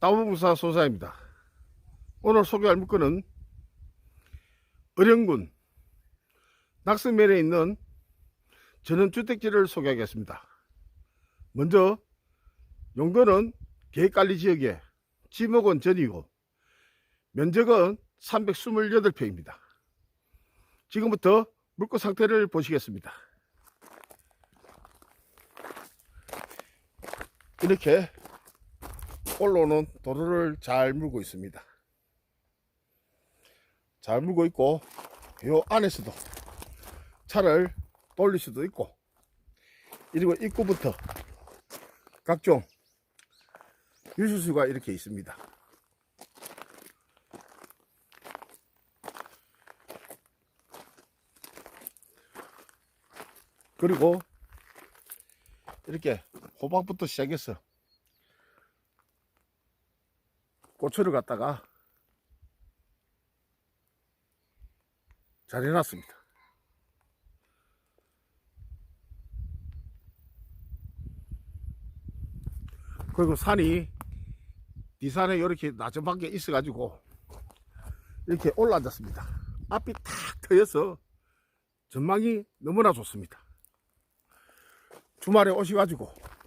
나무부사 소사입니다. 오늘 소개할 물건은 의령군 낙성면에 있는 전원주택지를 소개하겠습니다. 먼저 용도는 계획관리 지역에 지목은 전이고 면적은 328평입니다. 지금부터 물고 상태를 보시겠습니다. 이렇게 올라오는 도로를 잘 물고 있습니다. 잘 물고 있고 요 안에서도 차를 돌릴 수도 있고 그리고 입구부터 각종 유수수가 이렇게 있습니다. 그리고 이렇게 호박부터 시작해서 고추를 갖다가 잘 해놨습니다. 그리고 산이 뒷산에 이렇게 낮은 밖에 있어가지고 이렇게 올라앉았습니다. 앞이 탁 트여서 전망이 너무나 좋습니다. 주말에 오셔가지고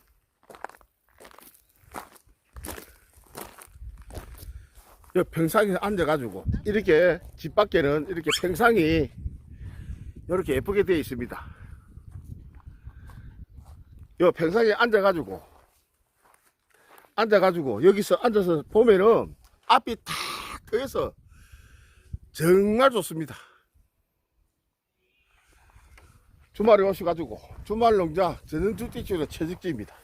여 평상에 앉아가지고 이렇게 집 밖에는 이렇게 평상이 이렇게 예쁘게 되어 있습니다. 여 평상에 앉아가지고 앉아가지고 여기서 앉아서 보면은 앞이 탁 트여서 정말 좋습니다. 주말에 오셔가지고 주말 농자 전원주택지로 채직지입니다.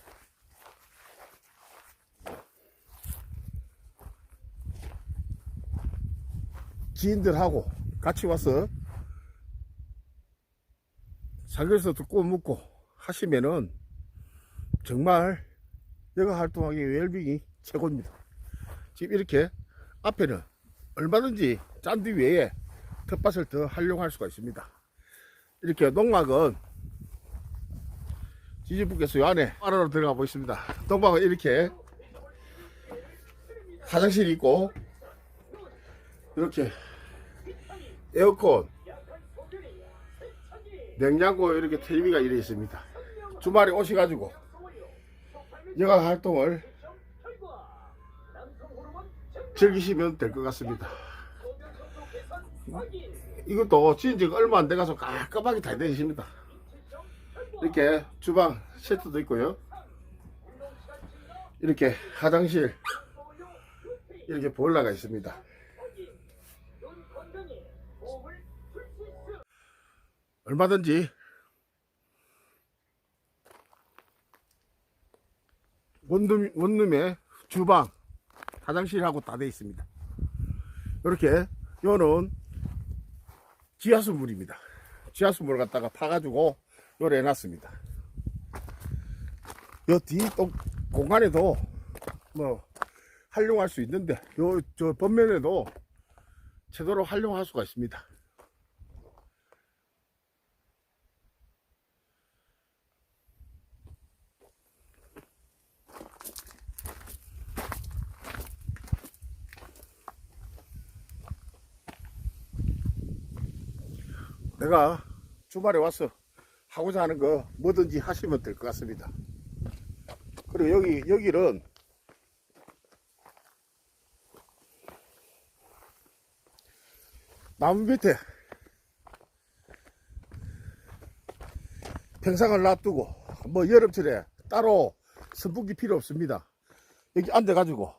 지인들하고 같이 와서 사귀어서 듣고 묻고 하시면은 정말 여가 활동하기 웰빙이 최고입니다. 지금 이렇게 앞에는 얼마든지 잔디 외에 텃밭을 더 활용할 수가 있습니다. 이렇게 농막은 지지부께서 요 안에 안으로 들어가 보겠습니다. 농막은 이렇게 화장실이 있고 이렇게 에어컨 냉장고 이렇게 텔레비가 이래 있습니다. 주말에 오셔가지고 여가 활동을 즐기시면 될 것 같습니다. 이것도 지은 지가 얼마 안 돼가서 깔끔하게 다 되십니다. 이렇게 주방 세트도 있고요. 이렇게 화장실 이렇게 보일러가 있습니다. 얼마든지 원룸, 원룸에 주방, 화장실하고 다 되어 있습니다. 이렇게 요는 지하수 물입니다. 지하수 물을 갖다가 파가지고 요래 해놨습니다. 요 뒤 공간에도 뭐 활용할 수 있는데 요저 겉면에도 제대로 활용할 수가 있습니다. 내가 주말에 와서 하고자 하는 거 뭐든지 하시면 될 것 같습니다. 그리고 여기, 여기는 나무 밑에 평상을 놔두고 뭐 여름철에 따로 선풍기 필요 없습니다. 여기 앉아가지고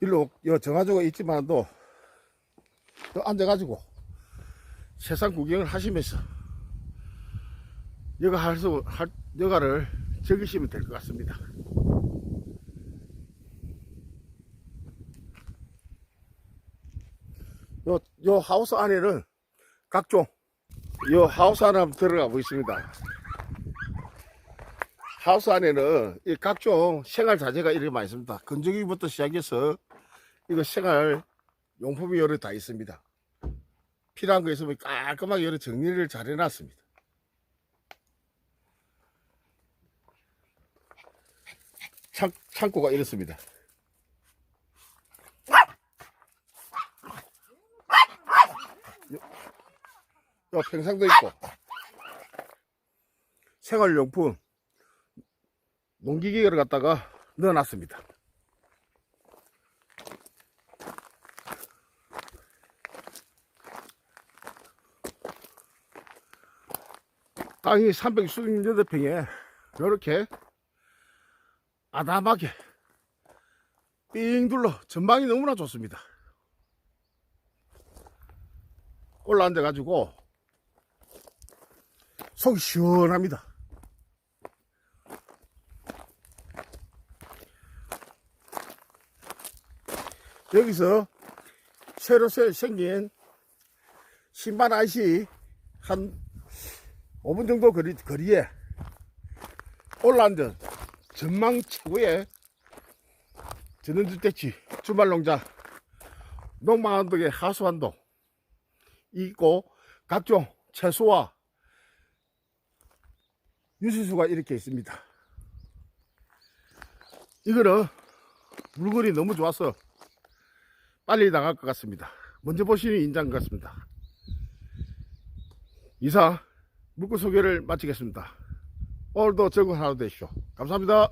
일로 여 정화조가 있지만도 또 앉아가지고 세상 구경을 하시면서 여가 할수 할 여가를 즐기시면 될 것 같습니다. 요, 요 하우스 안에는 각종 요 하우스 안에 한번 들어가 보겠습니다. 하우스 안에는 이 각종 생활 자재가 이렇게 많이 있습니다. 건조기부터 시작해서 이거 생활 용품이 여러 다 있습니다. 필요한 거 있으면 깔끔하게 여러 정리를 잘 해놨습니다. 창, 창고가 이렇습니다. 요, 요 평상도 있고 생활용품 농기계를 갖다가 넣어놨습니다. 땅이 368평에 이렇게 아담하게 삥 둘러 전망이 너무나 좋습니다. 올라앉아 가지고 속이 시원합니다. 여기서 새로 새- 생긴 신발 아이시 한 5분 정도 거리, 거리에 올라앉은 전망 최고의 전원주택지 주말농장 농망한덕의 하수한동 있고 각종 채소와 유수수가 이렇게 있습니다. 이거는 물건이 너무 좋아서 빨리 나갈 것 같습니다. 먼저 보시는 인장 같습니다. 이상 물건 소개를 마치겠습니다. 오늘도 즐거운 하루 되십시오. 감사합니다.